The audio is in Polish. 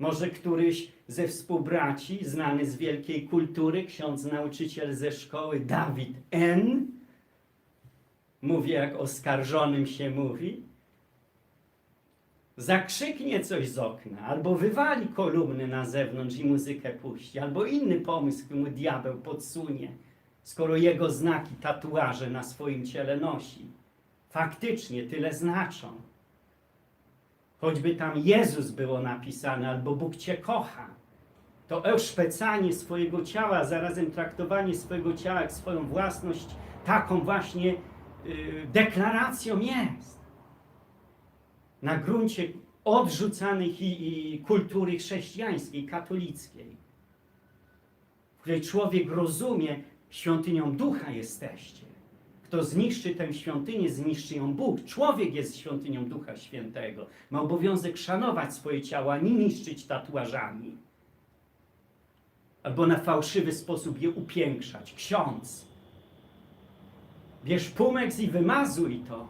Może któryś ze współbraci, znany z wielkiej kultury, ksiądz nauczyciel ze szkoły Dawid N. Mówi jak oskarżonym się mówi. Zakrzyknie coś z okna, albo wywali kolumny na zewnątrz i muzykę puści, albo inny pomysł mu diabeł podsunie, skoro jego znaki, tatuaże na swoim ciele nosi. Faktycznie tyle znaczą. Choćby tam Jezus było napisane, albo Bóg Cię kocha, to oszpecanie swojego ciała, zarazem traktowanie swojego ciała jak swoją własność, taką właśnie y, deklaracją jest. Na gruncie odrzucanych i, i kultury chrześcijańskiej, katolickiej, w której człowiek rozumie, świątynią ducha jesteście. Kto zniszczy tę świątynię, zniszczy ją Bóg. Człowiek jest świątynią Ducha Świętego. Ma obowiązek szanować swoje ciało, a nie niszczyć tatuażami. Albo na fałszywy sposób je upiększać. Ksiądz. Bierz pumeks i wymazuj to.